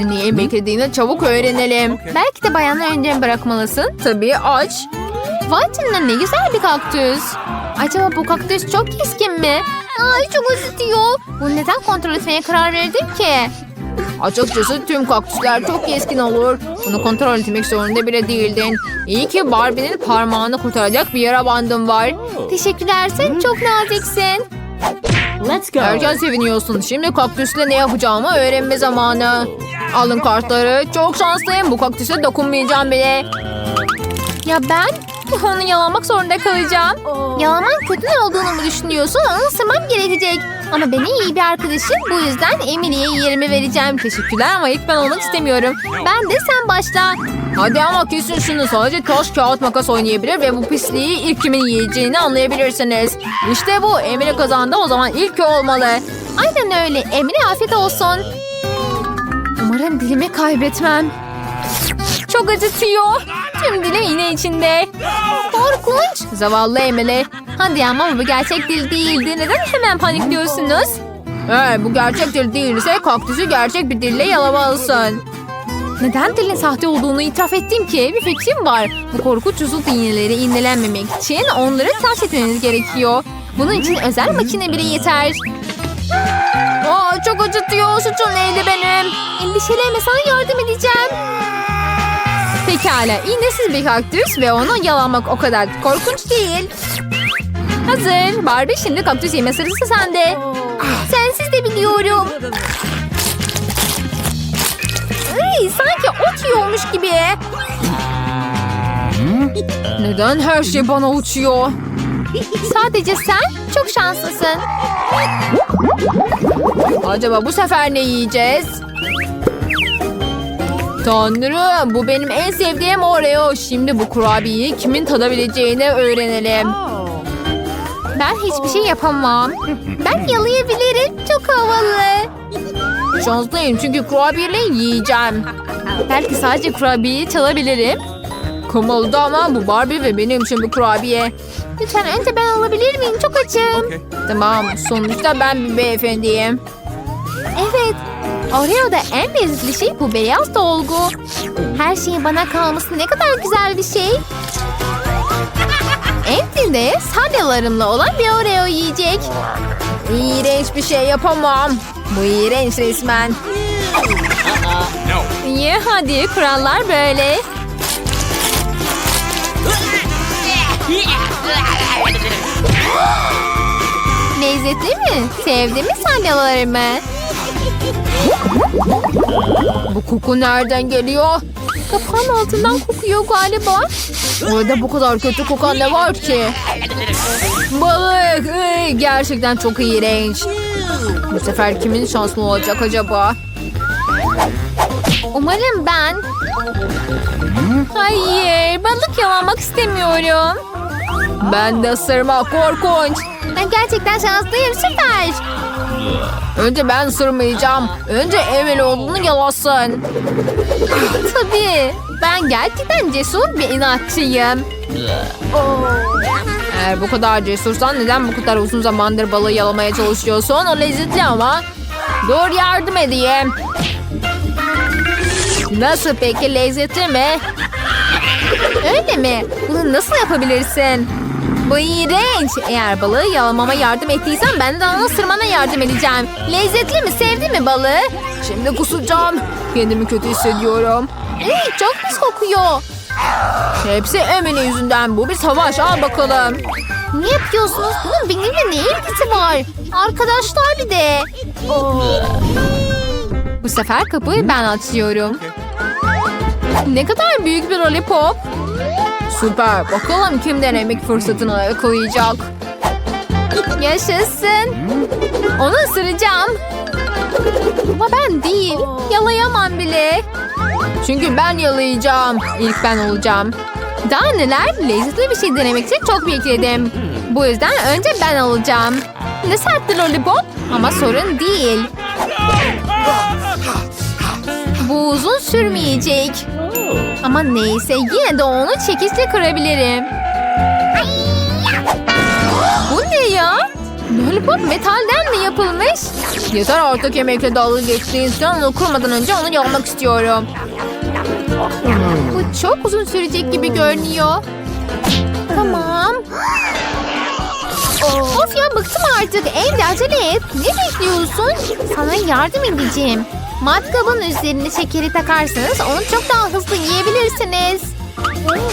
kaktüsün neyi beklediğini çabuk öğrenelim. Belki de bayanlar önce bırakmalısın. Tabii aç. Vay canına ne güzel bir kaktüs. Acaba bu kaktüs çok keskin mi? Ay çok acıtıyor. Bunu neden kontrol etmeye karar verdin ki? Açıkçası tüm kaktüsler çok keskin olur. Bunu kontrol etmek zorunda bile değildin. İyi ki Barbie'nin parmağını kurtaracak bir yara bandım var. Teşekkürler sen çok naziksin. Let's go. Erken seviniyorsun. Şimdi kaktüsle ne yapacağımı öğrenme zamanı. Alın kartları. Çok şanslıyım. Bu kaktüse dokunmayacağım bile. Ya ben onu yalamak zorunda kalacağım. Yalaman kötü ne olduğunu mu düşünüyorsun? Onu ısırmam gerekecek. Ama benim iyi bir arkadaşım. Bu yüzden Emily'ye yerimi vereceğim. Teşekkürler ama ilk ben olmak istemiyorum. Ben de sen başla. Hadi ama kesin şunu. Sadece taş kağıt makas oynayabilir ve bu pisliği ilk kimin yiyeceğini anlayabilirsiniz. İşte bu. Emily kazandı. O zaman ilk olmalı. Aynen öyle. Emily afiyet olsun. Umarım dilimi kaybetmem. Çok acıtıyor. Tüm dilim yine içinde. Korkunç. Zavallı Emily. Hadi ama bu gerçek dil değildi. Neden hemen panikliyorsunuz? Eğer bu gerçek dil değilse kaktüsü gerçek bir dille yalamalısın. Neden dilin sahte olduğunu itiraf ettim ki? Bir fikrim var. Bu korkunç uzun iğneleri iğnelenmemek için onları ters etmeniz gerekiyor. Bunun için özel makine bile yeter. Aa, çok acıtıyor. Suçum neydi benim? Endişelenme sana yardım edeceğim. Pekala. iğnesiz bir kaktüs ve onu yalamak o kadar korkunç değil. Hazır. Barbie şimdi kaktüs yeme sırası sende. Sensiz de biliyorum. Ay, sanki ot yiyormuş gibi. Neden her şey bana uçuyor? Sadece sen çok şanslısın. Acaba bu sefer ne yiyeceğiz? Tanrım bu benim en sevdiğim Oreo. Şimdi bu kurabiyeyi kimin tadabileceğini öğrenelim. Ben hiçbir şey yapamam. Ben yalayabilirim. Çok havalı. Şanslıyım çünkü kurabiyeyi yiyeceğim. Belki sadece kurabiyeyi çalabilirim. Kımıldı ama bu Barbie ve benim için bu kurabiye. Lütfen önce ben alabilir miyim? Çok açım. Tamam sonuçta ben bir beyefendiyim. Evet. Oreo'da en lezzetli şey bu beyaz dolgu. Her şeyin bana kalması ne kadar güzel bir şey. Emily de salyalarımla olan bir Oreo yiyecek. İğrenç bir şey yapamam. Bu iğrenç resmen. Ye hadi kurallar böyle. Lezzetli mi? Sevdin mi salyalarımı? Bu koku nereden geliyor? Kapağın altından kokuyor galiba. Orada bu kadar kötü kokan ne var ki? Balık. Gerçekten çok iğrenç. Bu sefer kimin şanslı olacak acaba? Umarım ben. Hayır, balık yalamak istemiyorum. Ben de ısırma korkunç. Ben gerçekten şanslıyım süper. Önce ben ısırmayacağım. Önce Emel olduğunu yalasın. Tabii. Ben gerçekten cesur bir inatçıyım. Eğer bu kadar cesursan neden bu kadar uzun zamandır balığı yalamaya çalışıyorsun? O lezzetli ama. Dur yardım edeyim. Nasıl peki lezzetli mi? Öyle mi? Bunu nasıl yapabilirsin? Bu iğrenç. Eğer balığı yalamama yardım ettiysen ben de ona ısırmana yardım edeceğim. Lezzetli mi? Sevdin mi balığı? Şimdi kusacağım. Kendimi kötü hissediyorum. Ey, çok pis kokuyor. Hepsi Emine yüzünden. Bu bir savaş. Al bakalım. Ne yapıyorsunuz? Bunun benimle ne ilgisi var? Arkadaşlar bir de. Bu sefer kapıyı ben açıyorum. Ne kadar büyük bir lollipop. Süper. Bakalım kim denemek fırsatını yakalayacak. Yaşasın. Onu ısıracağım. Ama ben değil. Yalayamam bile. Çünkü ben yalayacağım. İlk ben olacağım. Daha neler? Lezzetli bir şey denemek için çok bekledim. Bu yüzden önce ben alacağım. Ne sertti lollipop? Ama sorun değil. Bu uzun sürmeyecek. Ama neyse yine de onu çekiçle kırabilirim. Bu ne ya? Lollipop metalden mi yapılmış? Yeter artık yemekle dalga geçtiğin onu kurmadan önce onu yapmak istiyorum. Bu çok uzun sürecek gibi görünüyor. Tamam. Of ya bıktım artık. Evde acele et. Ne bekliyorsun? Sana yardım edeceğim. Matkabın üzerine şekeri takarsanız onu çok daha hızlı yiyebilirsiniz.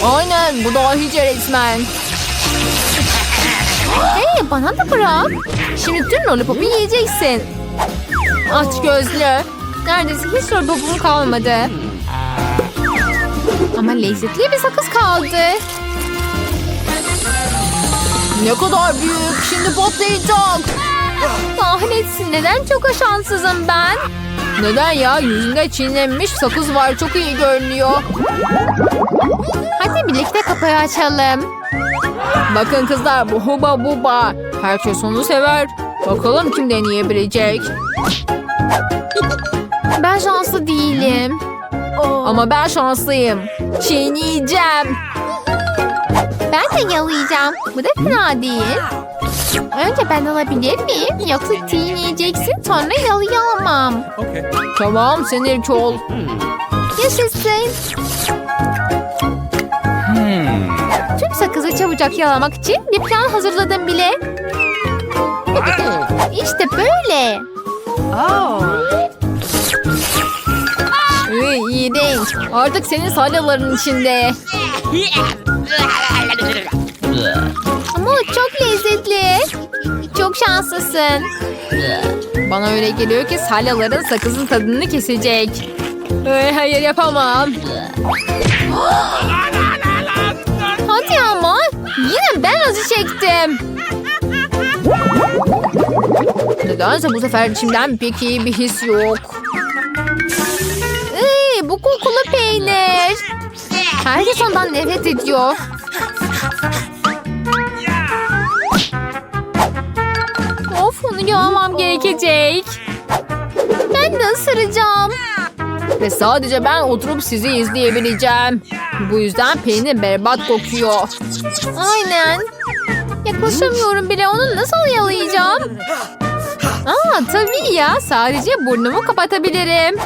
Aynen bu dahice resmen. Hey bana da bırak. Şimdi tüm lollipopu yiyeceksin. Aç gözlü. Neredeyse hiç lollipopum kalmadı. Ama lezzetli bir sakız kaldı. Ne kadar büyük. Şimdi patlayacak. Kahretsin neden çok şanssızım ben? Neden ya? Yüzünde çiğnenmiş sakız var. Çok iyi görünüyor. Hadi birlikte kapıyı açalım. Bakın kızlar bu huba buba. Herkes onu sever. Bakalım kim deneyebilecek. Ben şanslı değilim. Ama ben şanslıyım. Çiğneyeceğim. Ben de yalayacağım. Bu da fena değil. Önce ben alabilir miyim? Yoksa çiğneyeceksin sonra yalayamam. Tamam sen ilk ol. Yaşasın. Tüm sakızı çabucak yalamak için bir plan hazırladım bile. İşte böyle. Iy, iğrenç. Artık senin salyaların içinde. Ama çok lezzetli. Çok şanslısın. Bana öyle geliyor ki salyaların sakızın tadını kesecek. Ay, hayır yapamam. Hadi ama. Yine ben acı çektim. Nedense bu sefer içimden pek iyi bir his yok. Iy, bu kokulu peynir. Herkes ondan nefret ediyor. Of onu yalamam gerekecek. Ben de ısıracağım. Ve sadece ben oturup sizi izleyebileceğim. Bu yüzden peynir berbat kokuyor. Aynen. Yaklaşamıyorum bile onu nasıl yalayacağım? Aa tabii ya sadece burnumu kapatabilirim.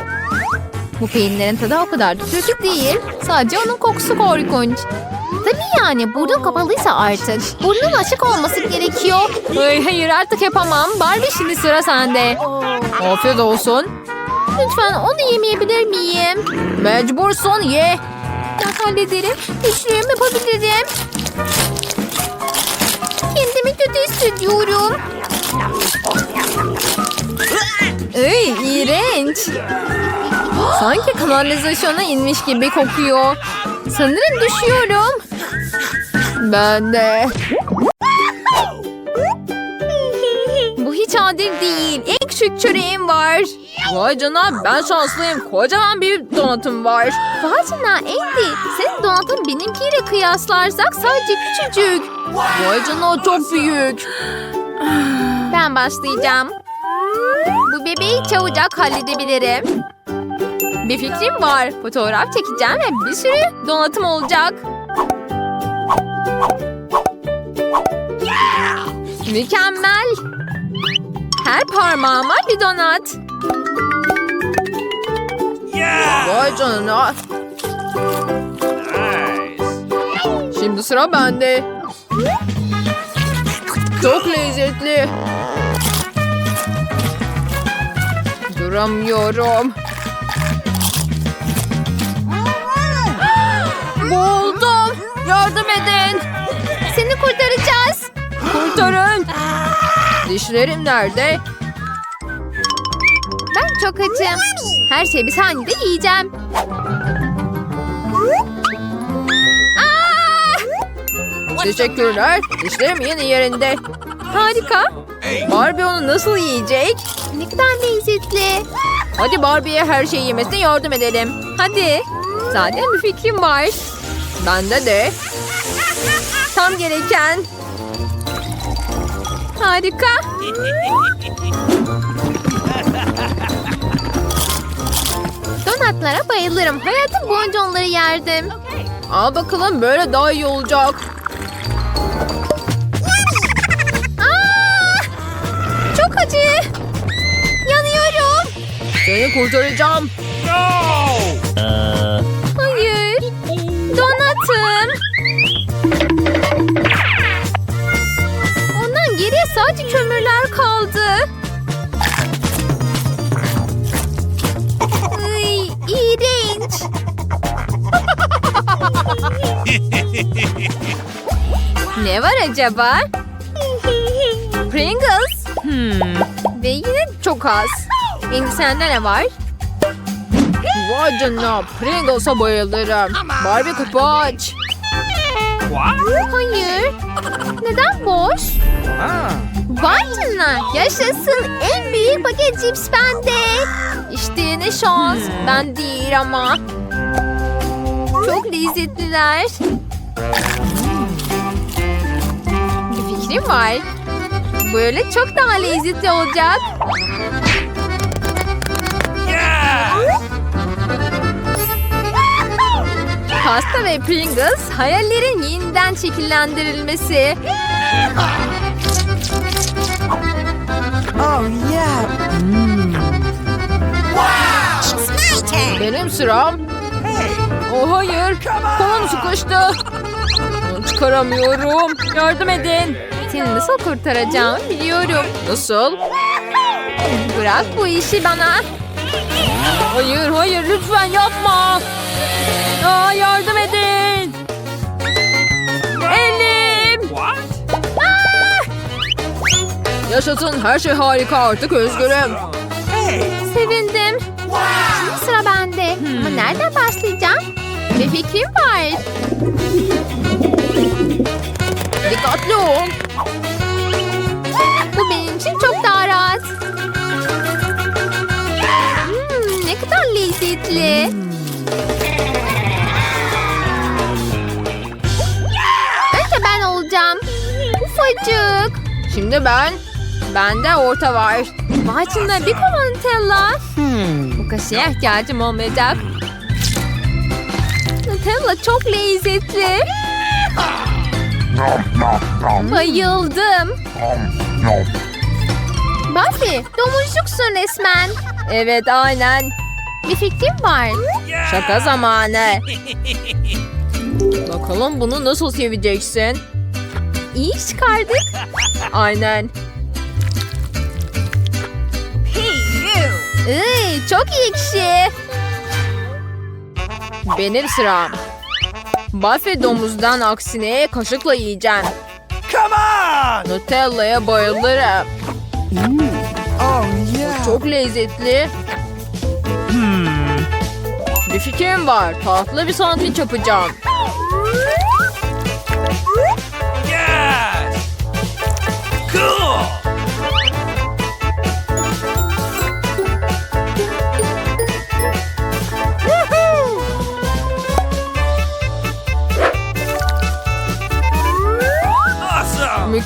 Bu peynirlerin tadı o kadar da kötü değil. Sadece onun kokusu korkunç. Tabii yani burnun kapalıysa artık. Burnun açık olması gerekiyor. Ay, hayır artık yapamam. Barbie şimdi sıra sende. Afiyet olsun. Lütfen onu yemeyebilir miyim? Mecbursun ye. Ben hallederim. Güçlüyüm yapabilirim. Kendimi kötü hissediyorum. Ay iğrenç. Sanki kanalizasyona inmiş gibi kokuyor. Sanırım düşüyorum. Ben de. Bu hiç adil değil. En küçük çöreğim var. Vay canına ben şanslıyım. Kocaman bir donatım var. Vay canına Andy. Senin donatın benimkiyle kıyaslarsak sadece küçücük. Vay canına çok büyük. Ben başlayacağım. Bu bebeği çabucak halledebilirim. Bir fikrim var. Fotoğraf çekeceğim ve bir sürü donatım olacak. Mükemmel. Her parmağıma bir donat. Vay canına. Şimdi sıra bende. Çok lezzetli. Duramıyorum. Boğuldum. Yardım edin. Seni kurtaracağız. Kurtarın. Dişlerim nerede? Çok açım. Her şeyi bir saniyede yiyeceğim. Aa! Teşekkürler. Dişlerim yeni yerinde. Harika. Barbie onu nasıl yiyecek? Ne kadar lezzetli. Hadi Barbie'ye her şeyi yemesine yardım edelim. Hadi. Zaten bir fikrim var. Bende de. Tam gereken. Harika. Donatlara bayılırım. Hayatım boyunca onları yerdim. Al bakalım böyle daha iyi olacak. Aa! Çok acı. Seni kurtaracağım. Hayır. Ne var acaba? Pringles. Hmm. Ve yine çok az. Sende ne var? Vay canına Pringles'a bayılırım. Barbie kapı aç. Hayır. Neden boş? Vay canına yaşasın en büyük paket cips bende. İşte yeni şans. Ben değil ama. Çok lezzetliler. Fikrim var. Böyle çok daha lezzetli olacak. Pasta ve Pringles hayallerin yeniden şekillendirilmesi. Oh yeah. Benim sıram. Oh hayır. Kolum sıkıştı. Çıkaramıyorum. Yardım edin. Seni nasıl kurtaracağım biliyorum. Nasıl? Bırak bu işi bana. Hayır hayır lütfen yapma. Aa, yardım edin. Elim. Yaşasın her şey harika artık özgürüm. Sevindim. Şimdi sıra bende. Ama nereden başlayacağım? Bir fikrim var. Ol. Bu benim için çok daha rahat. Hmm, ne kadar lezzetli. Önce ben olacağım. Ufacık. Şimdi ben. Bende orta var. Vay canına bir kova Nutella. Bu kaşığa ihtiyacım olmayacak. Nutella çok lezzetli. Bayıldım. Buffy, domuzcuksun resmen. Evet, aynen. Bir fikrim var. Şaka zamanı. Bakalım bunu nasıl seveceksin? İyi iş çıkardık. Aynen. Iy, çok ekşi. Benim sıram. Buffy domuzdan aksine kaşıkla yiyeceğim. Come on. Nutella'ya bayılırım. Oh yeah. Çok lezzetli. Bir fikrim var. Tatlı bir sandviç yapacağım. Yes! Cool!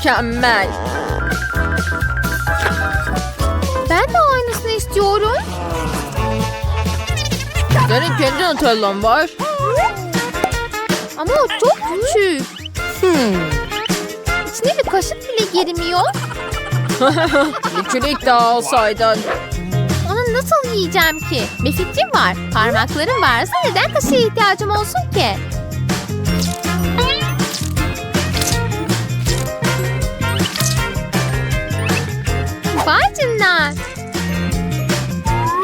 Mükemmel. Ben de aynısını istiyorum. Senin kendi Nutella'm var. Ama o çok küçük. İçine bir kaşık bile girmiyor. bir çürük daha alsaydın. Onu nasıl yiyeceğim ki? Bir fikrim var. Parmaklarım varsa neden kaşığa ihtiyacım olsun ki? Vay canına.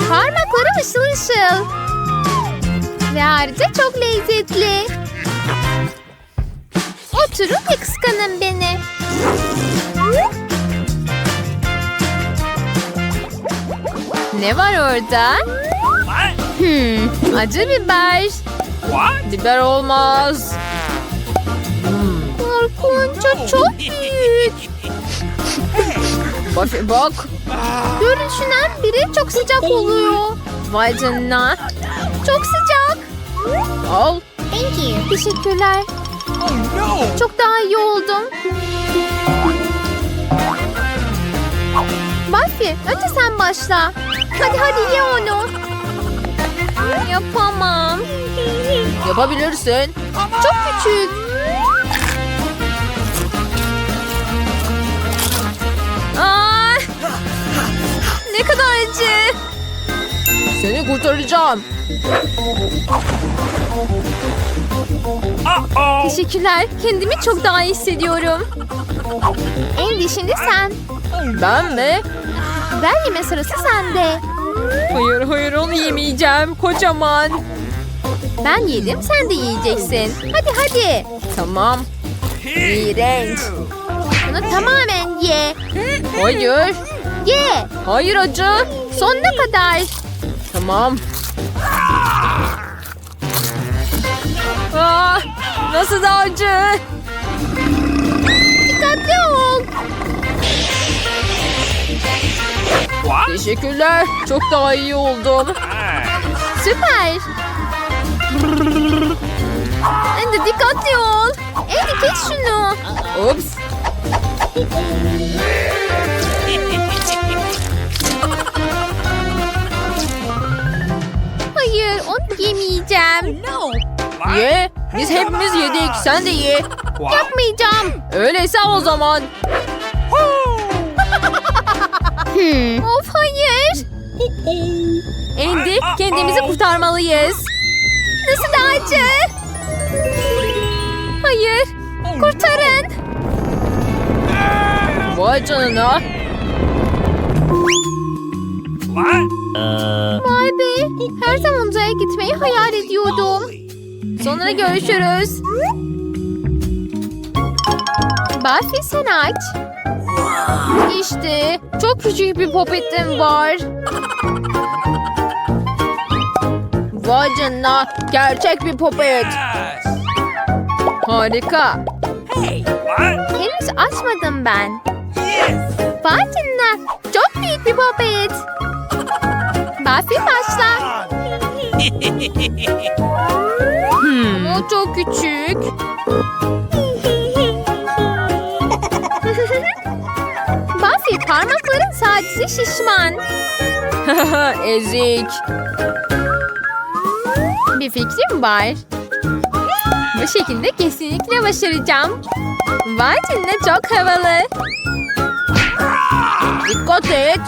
Parmaklarım ışıl ışıl. Ve ayrıca çok lezzetli. Oturun ve kıskanın beni. Ne var orada? Hmm, acı biber. Biber olmaz. Korkunç, o çok büyük. Buffy bak. Görüşünen biri çok sıcak oluyor. Vay canına. Çok sıcak. Al. Thank you. Teşekkürler. Oh no! Çok daha iyi oldum. Buffy, önce sen başla. Hadi hadi ye onu. Yapamam. Yapabilirsin. Çok küçük. Ne kadar acı. Seni kurtaracağım. Teşekkürler. Kendimi çok daha iyi hissediyorum. Andy şimdi sen. Ben mi? Ver yeme sırası sende. Hayır hayır onu yemeyeceğim. Kocaman. Ben yedim sen de yiyeceksin. Hadi hadi. Tamam. İğrenç. Bunu tamamen ye. Hayır. Ye. Hayır acı. Sonuna kadar. Tamam. Aa, nasıl da acı? Dikkatli ol. Teşekkürler. Çok daha iyi oldum. Süper. Andy dikkatli ol. Andy kes şunu. Ups. What? Ye. Biz hepimiz yedik. Sen de ye. Yapmayacağım. Öyleyse o zaman. of hayır. Andy kendimizi kurtarmalıyız. Nasıl da acı? Hayır. Kurtarın. Vay canına. Vay be. Her zaman uzaya gitmeyi hayal ediyordum. Sonra görüşürüz. Buffy sen aç. İşte çok küçük bir popetim var. Vay canına gerçek bir popet. Harika. What? Henüz açmadım ben. Yes. Vay canına çok büyük bir popet. Buffy başla. Hmm, o çok küçük. Buffy parmakların sadece şişman. Ezik. Bir fikrim var. Bu şekilde kesinlikle başaracağım. Vay canına çok havalı. Dikkat et.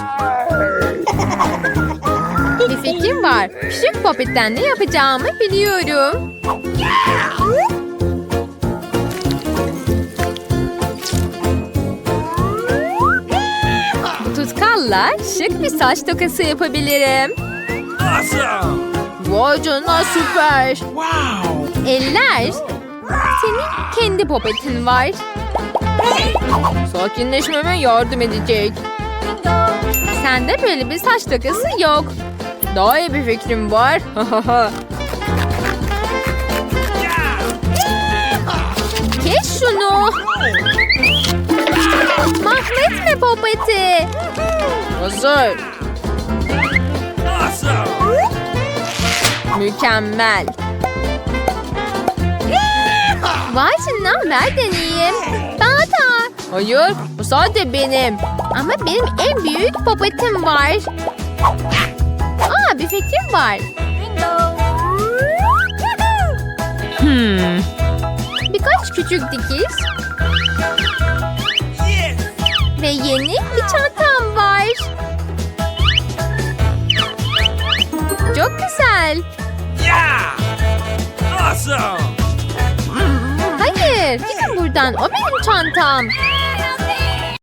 Bir fikrim var. Küçük popetten ne yapacağımı biliyorum. Tutkalla şık bir saç tokası yapabilirim. Awesome. Vay canına süper. Wow. Eller. Senin kendi popetin var. Sakinleşmeme yardım edecek. Sende böyle bir saç takısı yok. Daha iyi bir fikrim var. Kes şunu. Mahvetme popeti. Hazır. Mükemmel. Vay canına ver deneyeyim. Da. Hayır bu sadece benim. Ama benim en büyük popetim var. Bir fikrim var. Hmm. Birkaç küçük dikiş Yes. ve yeni bir çantam var. Çok güzel. Yeah. Awesome. Hayır, gidin buradan. O benim çantam.